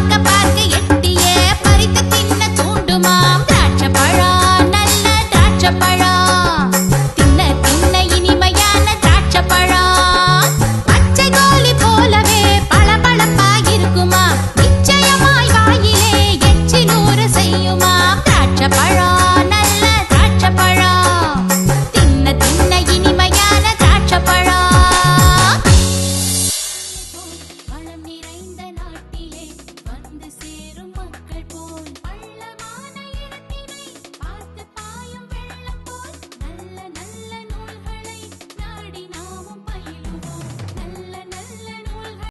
பார்க்க பார்க்க